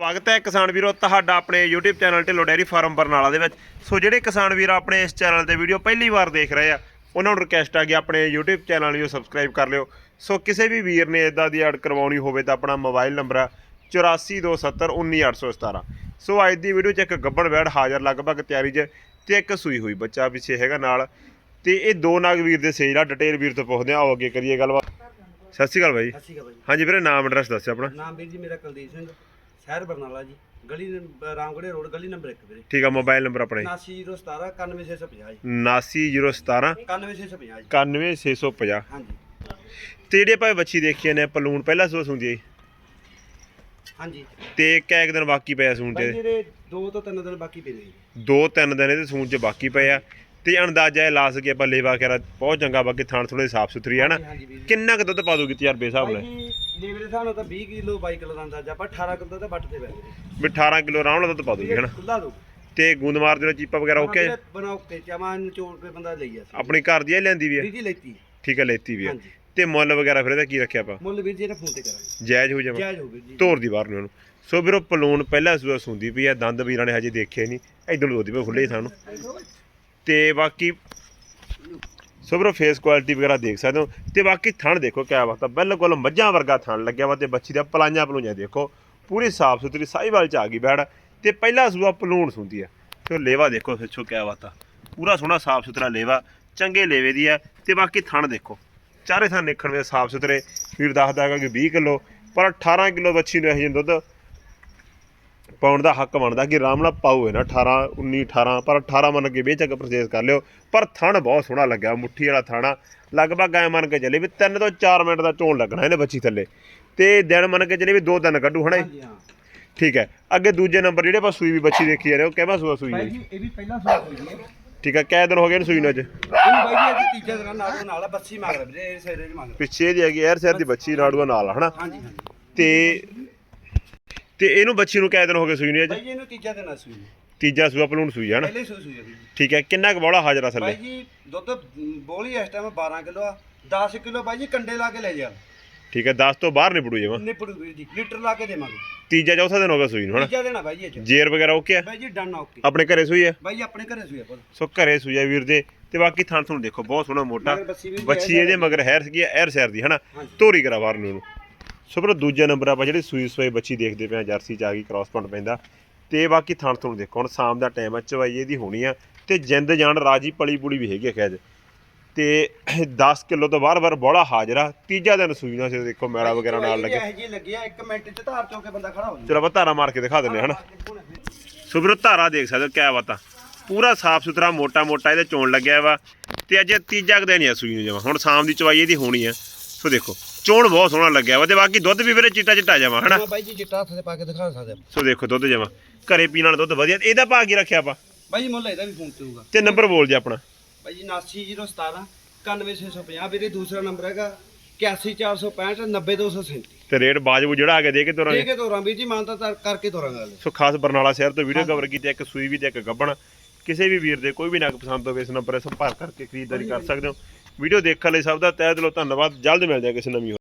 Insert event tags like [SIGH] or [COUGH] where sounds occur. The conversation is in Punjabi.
ਸਵਾਗਤ ਹੈ ਕਿਸਾਨ ਵੀਰੋ ਤੁਹਾਡਾ ਆਪਣੇ YouTube channel Dhillon dairy farm Barnala ਦੇ ਵਿੱਚ। ਸੋ ਜਿਹੜੇ ਕਿਸਾਨ ਵੀਰ ਆਪਣੇ ਇਸ ਚੈਨਲ ਤੇ ਵੀਡੀਓ ਪਹਿਲੀ ਵਾਰ ਦੇਖ ਰਹੇ ਆ ਉਹਨਾਂ ਨੂੰ ਰਿਕਵੈਸਟ ਆ ਕਿ ਆਪਣੇ YouTube ਚੈਨਲ ਨੂੰ ਸਬਸਕ੍ਰਾਈਬ ਕਰ ਲਿਓ। ਸੋ ਕਿਸੇ ਵੀ ਵੀਰ ਨੇ ਇਦਾਂ ਦੀ ਐਡ ਕਰਵਾਉਣੀ ਹੋਵੇ ਤਾਂ ਆਪਣਾ ਮੋਬਾਈਲ ਨੰਬਰ ਆ 8427191817 ਸੋ ਅੱਜ ਦੀ ਵੀਡੀਓ 'ਚ ਇੱਕ ਗੱਬਣ ਵੈੜ ਹਾਜ਼ਰ ਲਗਭਗ ਤਿਆਰੀ 'ਚ ਤੇ ਇੱਕ ਸੂਈ ਹੋਈ ਬੱਚਾ ਪਿੱਛੇ ਹੈਗਾ ਨਾਲ। ਤੇ ਇਹ ਦੋ ਨਾਗ ਵੀਰ ਦੇ ਸੇਜਲਾ ਡਿਟੇਲ ਵੀਰ ਤੋਂ ਪੁੱਛਦੇ ਆ ਆਓ ਅੱਗੇ ਕਰੀਏ ਗੱਲਬਾਤ। ਸਤਿ ਸ਼੍ਰੀ ਅਕਾਲ ਬਾਈ। ਸਤਿ ਸ਼੍ਰੀ ਅਕਾਲ ਭਾਈ ਹਾਂਜੀ ਵੀਰੇ ਨਾਮ ਐਡਰੈਸ ਦੱਸਿਓ ਆਪਣਾ। ਨਾਮ ਵੀਰ ਜੀ ਮੇਰਾ ਕੁਲਦੀਪ ਸਿੰਘ। ਸ਼ਹਿਰ ਬਰਨਾਲਾ ਜੀ ਗਲੀ ਰਾਮਗੜ੍ਹੇ ਰੋਡ ਗਲੀ ਨੰਬਰ 1 ਵੀਰੇ। ਠੀਕ ਆ ਮੋਬਾਈਲ ਨੰਬਰ ਆਪਣਾ। ਜੀ। 79017 91650 ਜੀ। 79017 91650 ਜੀ 91650 ਹਾਂਜੀ। ਤੇ ਜਿਹੜੇ ਭਾਵੇਂ ਬੱਚੀ ਦੇਖੀ ਨੇ ਪਲੂਣ ਪਹਿਲਾ ਸੂਸ ਹੁੰਦੀ ਹੈ ਜੀ। ਹਾਂਜੀ। ਤੇ ਕੈਕ ਦਿਨ ਬਾਕੀ ਪਿਆ ਸੂਣ ਜਿਹੜੇ 2 ਤੋਂ 3 ਦਿਨ ਬਾਕੀ ਪਏ ਨੇ ਜੀ। ਦੋ ਤਿੰਨ ਦਿਨ ਇਹਦੇ ਸੂਣ ਚ ਬਾਕੀ ਪਏ ਆ। ਤੇ ਅੰਦਾਜ਼ਾ ਇਹ ਲਾ ਸਕੇ ਆਪਾਂ ਲੇਵਾ ਕਰਾ ਬਹੁਤ ਚੰਗਾ ਬਾਕੀ ਥਾਣ ਥੋੜੇ ਸਾਫ਼ ਸੁਥਰੀ ਹੈ ਨਾ। ਹਾਂਜੀ ਵੀਰ ਜੀ। ਕਿੰਨਾ ਕੁ ਦੁੱਧ ਪਾ ਦੂਗੀ ਤਜਰਬੇ ਹਿਸਾਬ ਨਾਲ ਜੀ ਲੇਵਰੇ ਹਿਸਾਬ ਨਾਲ ਤਾਂ 20 ਕਿਲੋ 22 ਕਿਲੋ ਦਾ ਅੰਦਾਜ਼ਾ ਆਪਾਂ 18 ਕਿਲੋ ਤਾਂ ਵੱਟ ਤੇ ਗਏ ਵੀ 18 ਕਿਲੋ ਆਰਾਮ ਨਾਲ ਦੁੱਧ ਪਾ ਦੂਗੀ ਹਨਾ? ਖੁੱਲਾ ਦੋ ਤੇ ਗੂੰਦ ਮਾਰ ਦੇਣਾ ਚੀਪਾ ਵਗੈਰਾ ਓਕੇ? ਬਣਾਓ ਕੇ ਚਾਵਾਂ ਨਿਚੋੜ ਕੇ ਬੰਦਾ ਲਈ ਆ। ਆਪਣੀ ਘਰ ਦੀ ਹੀ ਲੈਂਦੀ ਵੀ ਹੈ ਵੀਰ ਜੀ ਲੈਤੀ। ਠੀਕ ਹੈ ਲੈਤੀ ਵੀ ਹੈ ਹਾਂਜੀ। ਤੇ ਮੁੱਲ ਵਗੈਰਾ ਫਿਰ ਇਹਦਾ ਕੀ ਰੱਖਿਆ ਆਪਾਂ? ਮੁੱਲ ਵੀਰ ਜੀ ਇਹਦਾ ਫੋਨ ਤੇ ਕਰਾਂਗੇ। ਜਾਇਜ਼ ਹੋ ਜਾਵਾ? ਜਾਇਜ਼ ਹੋ ਵੀਰ ਜੀ। ਧੋਰ ਦੀ ਬਾਹਰ ਨੂੰ ਉਹਨੂੰ ਸੋ ਵੀਰੋ ਪਲੂਣ ਪਹਿਲਾ ਸੂਆ ਸੁੰਦੀ ਪਈ ਆ ਦੰਦ ਵੀਰਾਂ ਨੇ ਹਜੇ ਦੇਖੇ ਨਹੀਂ। ਇਧਰ ਉਹਦੀ ਪਈ ਖੁੱਲੇ ਸਾਨੂੰ ਤੇ ਬਾਕੀ ਸੋ ਵੀਰੋ ਫੇਸ ਕੁਆਲਿਟੀ ਵਗੈਰਾ ਦੇਖ ਸਕਦੇ ਹੋ। ਤੇ ਬਾਕੀ ਥਣ ਦੇਖੋ ਕਿਆ ਬਾਤ ਆ। ਬਿਲਕੁਲ ਮੱਝਾਂ ਵਰਗਾ ਥਣ ਲੱਗਿਆ ਵਾ ਤੇ ਬੱਚੀ ਦਾ ਪਲਾਈਆਂ ਪਲੂਈਆਂ ਦੇਖੋ। ਪੂਰੀ ਸਾਫ਼ ਸੁਥਰੀ ਸਾਈਵਾਲ ਚ ਆ ਗਈ ਬੈੜ। ਤੇ ਪਹਿਲਾ ਸੂਆ ਪਲੂਣ ਸੁੰਦੀ ਆ। ਤੇ ਲੇਵਾ ਦੇਖੋ ਪਿੱਛੋਂ ਕਿਆ ਬਾਤ ਆ। ਪੂਰਾ ਸੋਹਣਾ ਸਾਫ਼ ਸੁਥਰਾ ਲੇਵਾ, ਚੰਗੇ ਲੇਵੇ ਦੀ ਆ। ਤੇ ਬਾਕੀ ਥਣ ਦੇਖੋ। ਚਾਰੇ ਥਾਂ ਦੇਖਣ ਵਿੱਚ ਸਾਫ਼ ਸੁਥਰੇ। ਵੀਰ ਦੱਸਦਾ ਕਿ 20 ਕਿਲੋ, ਪਰ 18 ਕਿਲੋ ਬੱਚੀ ਨੂੰ ਇਹ ਜਿਹੇ ਦੁੱਧ ਪਾਉਣ ਦਾ ਹੱਕ ਬਣਦਾ ਕਿ ਆਰਾਮ ਨਾਲ ਪਾਓ ਹੈ ਨਾ 18 19 18 ਪਰ 18 ਮੰਨ ਕੇ ਬੇਚੱਕ ਪਰਚੇਸ ਕਰ ਲਿਓ। ਪਰ ਥਣ ਬਹੁਤ ਸੋਹਣਾ ਲੱਗਾ ਮੁੱਠੀ ਵਾਲਾ ਥਾਣਾ। ਲਗਭਗ ਐ ਮੰਨ ਕੇ ਚੱਲੇ ਵੀ 3 ਤੋਂ 4 ਮਿੰਟ ਦਾ ਚੋਣ ਲੱਗਣਾ ਇਹਨੇ ਬੱਚੀ ਥੱਲੇ। ਤੇ ਦਿਨ ਮੰਨ ਕੇ ਚੱਲੇ ਵੀ 2 ਦਿਨ ਕੱਢੂ ਹਣਾ ਹਾਂ। ਠੀਕ ਹੈ। ਅੱਗੇ ਦੂਜੇ ਨੰਬਰ ਜਿਹੜੇ ਆਪਾਂ ਸੂਈ ਵੀ ਬੱਚੀ ਦੇਖੀ ਜਾ ਰਹੇ ਉਹ ਕਿਹੜਾ ਸੂਆ ਸੂਈ ਭਾਈ ਹੈ ਜੀ ਇਹ ਵੀ ਪਹਿਲਾਂ ਸੌ ਹੋਈ ਹੈ ਠੀਕ ਹੈ ਕਿਹ ਦਿਨ ਹੋ ਗਏ ਸੂਈ ਨੂੰ ਅੱਜ? ਇਹਨੂੰ ਬਾਈ ਜੀ ਅੱਜ ਤੀਜਾ ਦਿਨ ਨਾਲ ਨਾਲ ਆ, ਬੱਸੀ ਮੰਗ ਵੀਰੇ ਇਹ ਸਿਰੇ ਚ ਮੰਗ ਪਿੱਛੇ ਦੀ ਹੈਗੀ ਐਰ ਸਿਰ ਦੀ ਬੱਚੀ ਨਾੜੂਆ ਨਾਲ ਹਨਾ? ਹਾਂਜੀ ਹਾਂਜੀ। ਤੇ ਤੇ ਇਹਨੂੰ ਬੱਚੀ ਨੂੰ ਕਿਹ ਦਿਨ ਹੋ ਗਏ ਸੂਈ ਨੂੰ ਅੱਜ ਬਾਈ ਇਹਨੂੰ ਤੀਜਾ ਦਿਨ ਆ ਸੂਈ ਨੂੰ। ਤੀਜਾ ਸੂਆ ਪਲੂਣ ਸੂਈ ਹੈ ਨਾ ਪਹਿਲੇ ਸੂ ਸੂਈ ਆ ਠੀਕ ਹੈ ਕਿੰਨਾ ਕੁ ਬੋਲਾ ਹਾਜ਼ਰਾ ਬਾਈ ਥੱਲੇ? ਜੀ ਦੁੱਧ ਬੋਲੀ ਇਸ ਟਾਈਮ 12 ਕਿਲੋ ਆ। 10 ਕਿਲੋ ਬਾਈ ਜੀ ਕੰਡੇ ਲਾ ਕੇ ਲੈ ਜਾ। ਠੀਕ ਹੈ 10 ਤੋਂ ਬਾਹਰ ਨਹੀਂ ਪੜੂ ਜਾਵਾਂ ਨਿਪੜੂ ਵੀਰ ਜੀ ਲੀਟਰ ਲਾ ਕੇ ਦੇਵਾਂਗੇ। ਤੀਜਾ ਚੌਥਾ ਦਿਨ ਹੋ ਗਿਆ ਸੂਈ ਨੂੰ ਹਨਾ? ਤੀਜਾ ਦਿਨ ਆ ਬਾਈ ਜੀ ਇਹ ਚ। ਜੇਰ ਵਗੈਰਾ ਓਕੇ ਆ? ਬਾਈ ਜੀ ਡਨ ਓਕੇ। ਆਪਣੇ ਘਰੇ ਸੂਈ ਆ? ਬਾਈ ਜੀ ਆਪਣੇ ਘਰੇ ਸੂਈ ਆ ਪੁੱਤ ਸੋ ਘਰੇ ਸੂਈ ਆ ਵੀਰ ਦੇ। ਤੇ ਬਾਕੀ ਥਣ ਤੁਹਾਨੂੰ ਦੇਖੋ ਬਹੁਤ ਸੋਹਣਾ ਮੋਟਾ। ਮਗਰ ਬੱਸੀ ਵੀ ਬੱਚੀ ਇਹਦੇ ਮਗਰ ਹੈਰ ਸੀਗੀ ਐਰ ਸੈਰ ਦੀ ਹਨਾ? ਹਾਂਜੀ। ਧੋਰੀ ਕਰਾ ਬਾਹਰ ਨੂੰ ਸੋ ਪਰ ਦੂਜੇ ਨੰਬਰ ਆਪਾਂ ਜਿਹੜੀ ਸੂਈ ਸੂਈ ਬੱਚੀ ਦੇਖਦੇ ਪਏ ਆ ਜਰਸੀ ਚ ਆ ਗਈ ਕ੍ਰਾਸ ਪੁਆਇੰਟ ਪੈਂਦਾ। ਤੇ ਬਾਕੀ ਥਣ ਤੁਹਾਨੂੰ ਦੇਖੋ ਹੁਣ ਸ਼ਾਮ ਦਾ ਟਾਈਮ ਆ ਚਵਾਈ ਇਹਦੀ ਹੋਣੀ ਆ। ਤੇ ਜਿੰਦ ਜਾਨ ਰਾਜੀ ਪਲੀ ਪੁਲੀ ਵੀ ਹੈਗੀ ਖੈਜ ਤੇ [COUGHS] 10 ਕਿਲੋ ਤੋਂ ਬਾਹਰ ਬਾਹਰ ਬੋਲਾ ਹਾਜ਼ਰਾ ਤੀਜਾ ਦਿਨ ਸੂਈ ਨਾਲ ਦੇਖੋ ਮੈਲਾ ਵਗੈਰਾ ਨਾਲ ਲੱਗਿਆ ਇਹ ਜੀ ਲੱਗਿਆ 1 ਮਿੰਟ ਚ ਧਾਰ ਚੋਂ ਕੇ ਬੰਦਾ ਖੜਾ ਹੋ ਚਲੋ ਆਪਾਂ ਧਾਰਾ ਮਾਰ ਕੇ ਦਿਖਾ ਦਿੰਦੇ ਹਾਂ ਹਨਾ? ਸੋ ਵੀਰੋ ਧਾਰਾ ਦੇਖ ਸਕਦੇ ਹੋ ਕਿਆ ਬਾਤਾਂ ਪੂਰਾ ਸਾਫ਼ ਸੁਥਰਾ ਮੋਟਾ ਮੋਟਾ ਇਹਦੇ ਚੋਣ ਲੱਗਿਆ ਵਾ। ਤੇ ਅੱਜ ਤੀਜਾ ਕੁ ਦਿਨ ਹੀ ਆ ਸੂਈ ਨੂੰ ਜਮਾ। ਹੁਣ ਸ਼ਾਮ ਦੀ ਚਵਾਈ ਇਹਦੀ ਹੋਣੀ ਆ। ਸੋ ਦੇਖੋ ਚੋਣ ਬਹੁਤ ਸੋਹਣਾ ਲੱਗਿਆ ਵਾ ਤੇ ਬਾਕੀ ਦੁੱਧ ਵੀ ਵੀਰੇ ਚਿੱਟਾ ਚਿੱਟਾ ਜਾਵਾ ਹਨਾ? ਬਾਈ ਜੀ ਚਿੱਟਾ ਹੱਥ ਤੇ ਪਾ ਕੇ ਦਿਖਾ ਸਕਦੇ ਆਪਾਂ। ਸੋ ਦੇਖੋ ਦੁੱਧ ਜਮਾ ਘਰੇ ਪੀਣ ਵਾਲਾ ਦੁੱਧ ਵਧੀਆ। ਇਹਦਾ ਭਾਅ ਕੀ ਰੱਖਿਆ ਆਪਾਂ? ਬਾਈ ਜੀ ਮੁੱਲ ਇਹਦਾ ਵੀ ਫੋਨ ਤੇ ਹੋਊਗਾ। ਤੇ ਨੰਬਰ ਬੋਲ ਜੀ ਆਪਣਾ। ਬਾਈ ਜੀ 79017 91650 ਵੀਰੇ ਦੂਸਰਾ ਨੰਬਰ ਹੈਗਾ 81465 90237 ਤੇ ਰੇਟ ਬਾਜਬੂ ਜਿਹੜਾ ਆ ਕੇ ਦੇ ਕੇ ਤੁਰਾਂਗੇ। ਠੀਕ ਹੈ ਤੋਰਾਂ ਵੀਰ ਜੀ ਮਾਨਤਾ ਤਾਂ ਕਰਕੇ ਤੋਰਾਂਗੇ ਸੋ ਖਾਸ ਬਰਨਾਲਾ ਸ਼ਹਿਰ ਤੋਂ ਵੀਡੀਓ ਕਵਰ ਕੀਤੀ ਇੱਕ ਸੂਈ ਵੀ ਤੇ ਇੱਕ ਗੱਬਣ। ਕਿਸੇ ਵੀ ਵੀਰ ਦੇ ਕੋਈ ਵੀ ਨਗ ਪਸੰਦ ਹੋਵੇ ਇਸ ਨੰਬਰ 'ਤੇ ਸੰਪਰਕ ਕਰਕੇ ਖਰੀਦਦਾਰੀ ਕਰ ਸਕਦੇ ਹੋ। ਵੀਡੀਓ ਦੇਖਣ ਲਈ ਸਭ ਦਾ ਤਹਿ ਦਿਲੋਂ ਧੰਨਵਾਦ। ਜਲਦ ਮਿਲਦੇ ਹਾਂ ਕਿਸੇ ਨਵੀਂ